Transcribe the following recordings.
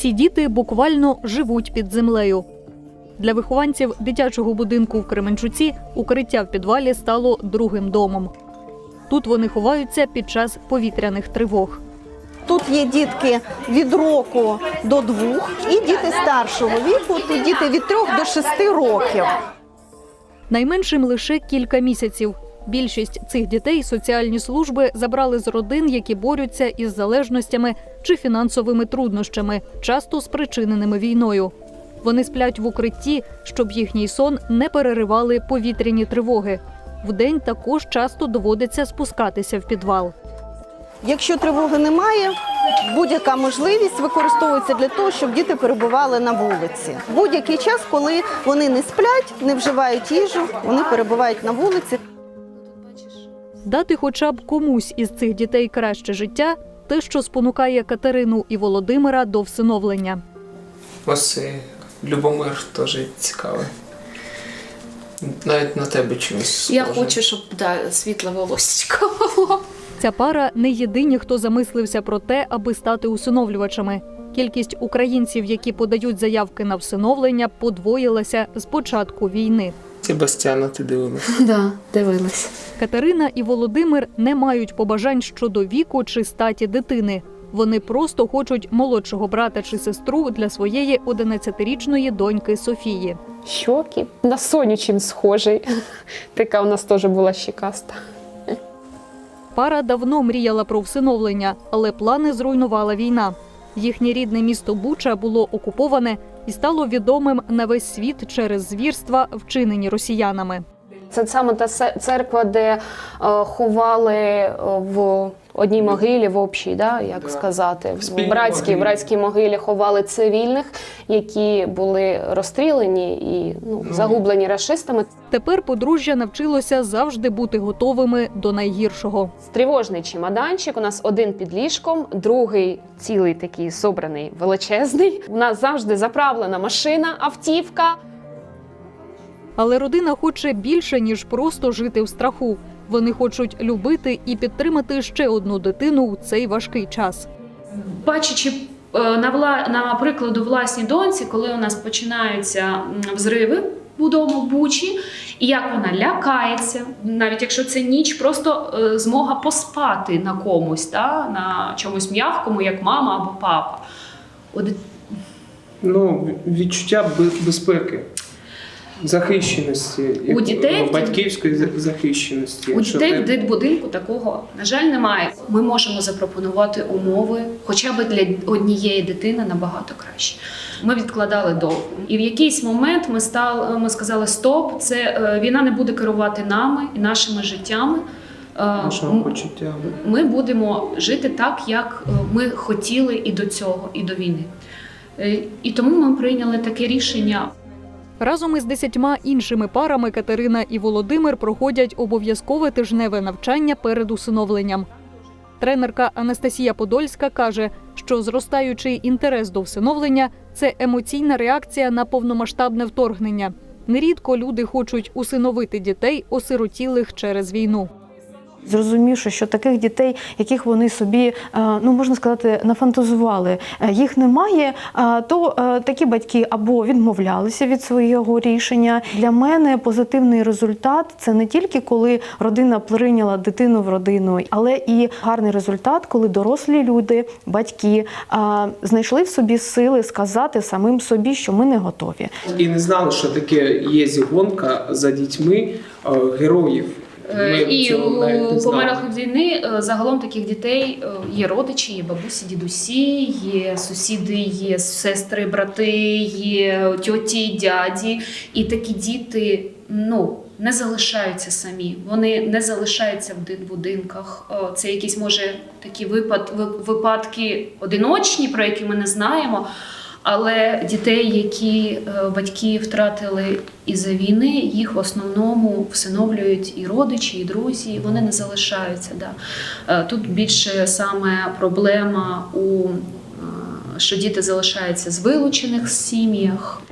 Ці діти буквально живуть під землею. Для вихованців дитячого будинку в Кременчуці укриття в підвалі стало другим домом. Тут вони ховаються під час повітряних тривог. Тут є дітки від року до двох і діти старшого віку. Тут діти від трьох до шести років. Найменшим лише кілька місяців. Більшість цих дітей соціальні служби забрали з родин, які борються із залежностями чи фінансовими труднощами, часто спричиненими війною. Вони сплять в укритті, щоб їхній сон не переривали повітряні тривоги. Вдень також часто доводиться спускатися в підвал. Якщо тривоги немає, будь-яка можливість використовується для того, щоб діти перебували на вулиці. Будь-який час, коли вони не сплять, не вживають їжу, вони перебувають на вулиці. Дати хоча б комусь із цих дітей краще життя те, що спонукає Катерину і Володимира до всиновлення. Ось Любомир теж цікавий. Навіть на тебе чимось Я хочу, щоб да, світле волосечко було. Ця пара не єдині, хто замислився про те, аби стати усиновлювачами. Кількість українців, які подають заявки на всиновлення, подвоїлася з початку війни. Себастьяна, ти дивилась? Да, дивилась. Катерина і Володимир не мають побажань щодо віку чи статі дитини. Вони просто хочуть молодшого брата чи сестру для своєї 11-річної доньки Софії. Щоки. На Соню чим схожий. Така у нас теж була щекаста. Пара давно мріяла про всиновлення, але плани зруйнувала війна. Їхнє рідне місто Буча було окуповане і стало відомим на весь світ через звірства, вчинені росіянами. Це саме та церква, де е, ховали е, в одній могилі, в общій, да, як сказати, в братській, могилі. братській могилі ховали цивільних, які були розстріляні і ну, Ну. загублені рашистами. Тепер подружжя навчилося завжди бути готовими до найгіршого. Тривожний чемоданчик. У нас один під ліжком, другий цілий такий собраний величезний. У нас завжди заправлена машина, автівка. Але родина хоче більше ніж просто жити в страху. Вони хочуть любити і підтримати ще одну дитину у цей важкий час. Бачачи е, на, вла... на прикладу власній доньці, коли у нас починаються взриви в Бучі, і як вона лякається, навіть якщо це ніч, просто е, змога поспати на комусь, та? на чомусь м'якому, як мама або папа. От Ну, відчуття бе- безпеки, захищеності, У дітей батьківської захищеності. У дітей в дитбудинку такого, на жаль, немає. Ми можемо запропонувати умови, хоча б для однієї дитини набагато краще. Ми відкладали довго. І в якийсь момент ми стали, ми сказали: стоп, це е, війна не буде керувати нами і нашими життями. Е, нашого почуття. ми будемо жити так, як е, ми хотіли і до цього, і до війни. І тому ми прийняли таке рішення. Разом із десятьма іншими парами Катерина і Володимир проходять обов'язкове тижневе навчання перед усиновленням. Тренерка Анастасія Подольська каже, що зростаючий інтерес до всиновлення це емоційна реакція на повномасштабне вторгнення. Нерідко люди хочуть усиновити дітей, осиротілих через війну. Зрозумівши, що таких дітей, яких вони собі, е, ну можна сказати, нафантазували, е, їх немає, е, то такі батьки або відмовлялися від свого рішення. Для мене позитивний результат це не тільки коли родина прийняла дитину в родину, але і гарний результат, коли дорослі люди, батьки знайшли в собі сили сказати самим собі, що ми не готові. І не знали, що таке є зігонка за дітьми героїв. Ми Е, І померлих від війни загалом таких дітей е, є родичі, є бабусі, дідусі, є сусіди, є сестри, брати, є тьоті, дяді. І такі діти ну, не залишаються самі. Вони не залишаються в дитбудинках. Е, Це якісь може такі випад, випадки одиночні, про які ми не знаємо. Але дітей, які е, батьки втратили із-за війни, їх в основному всиновлюють і родичі, і друзі. Вони не залишаються. Да. Е, Тут більше саме проблема у е, що діти залишаються з вилучених сім'ях.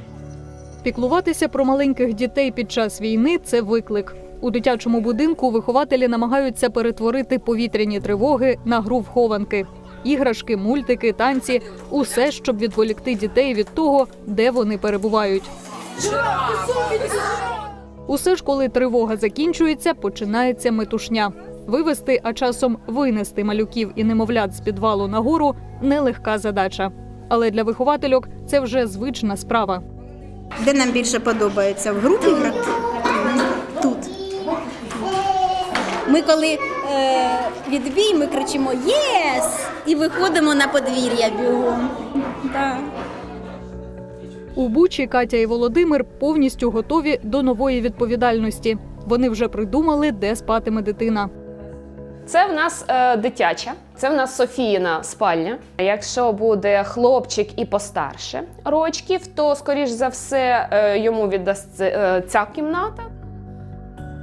Піклуватися про маленьких дітей під час війни це виклик. У дитячому будинку вихователі намагаються перетворити повітряні тривоги на гру в хованки. Іграшки, мультики, танці усе, щоб відволікти дітей від того, де вони перебувають. Усе ж, коли тривога закінчується, починається метушня. Вивести, а часом винести малюків і немовлят з підвалу нагору нелегка задача. Але для виховательок це вже звична справа. Де нам більше подобається? В групі грати? Тут. Ми коли відбій, ми кричимо Єс! І виходимо на подвір'я бігом. Да. У Бучі Катя і Володимир повністю готові до нової відповідальності. Вони вже придумали, де спатиме дитина. Це в нас е, дитяча, це в нас Софіїна спальня. Якщо буде хлопчик і постарше рочків, то скоріш за все е, йому віддасть е, ця кімната.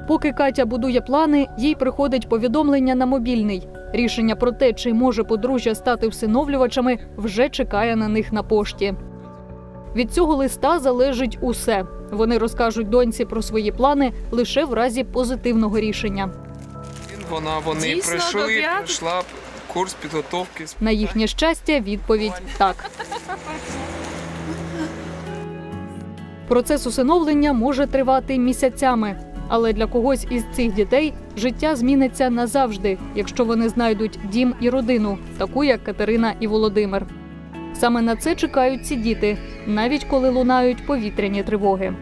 Поки Катя будує плани, їй приходить повідомлення на мобільний. Рішення про те, чи може подружжя стати всиновлювачами, вже чекає на них на пошті. Від цього листа залежить усе. Вони розкажуть доньці про свої плани лише в разі позитивного рішення. Вона вони Дійсно, прийшли, пройшла курс підготовки. На їхнє щастя, відповідь так. Процес усиновлення може тривати місяцями, але для когось із цих дітей життя зміниться назавжди, якщо вони знайдуть дім і родину, таку як Катерина і Володимир. Саме на це чекають ці діти, навіть коли лунають повітряні тривоги.